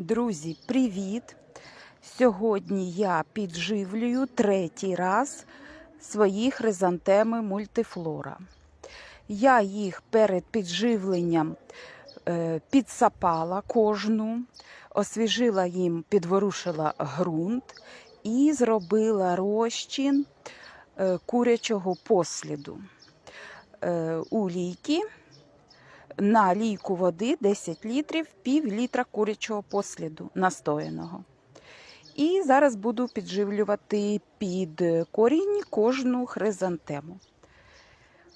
Друзі, привіт! Сьогодні я підживлюю третій раз свої хризантеми мультифлора. Я їх перед підживленням е, підсапала кожну, освіжила їм, підворушила ґрунт і зробила розчин е, курячого посліду е, у лійки на лійку води 10 літрів, пів літра курячого посліду настояного. І зараз буду підживлювати під корінь кожну хризантему.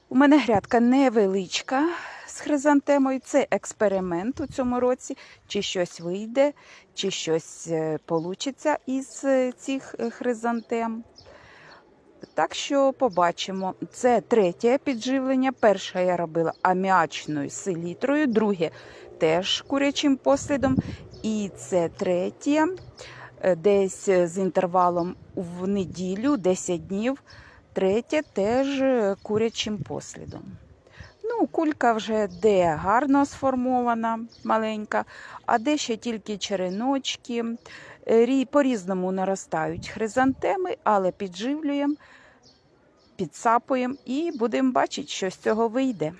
У мене грядка невеличка з хризантемою. Це експеримент у цьому році, чи щось вийде, чи щось вийде із е, цих е, хризантем. Так що побачимо. Це третє підживлення. Перше я робила аміачною селітрою, друге теж курячим послідом. І це третє, е, десь з інтервалом в неділю, 10 днів. Третє теж е, курячим послідом. Ну, кулька вже де гарно сформована, маленька, а де ще тільки череночки. Е, По-різному наростають хризантеми, але підживлюємо, підсапуємо і будемо бачити, що з цього вийде.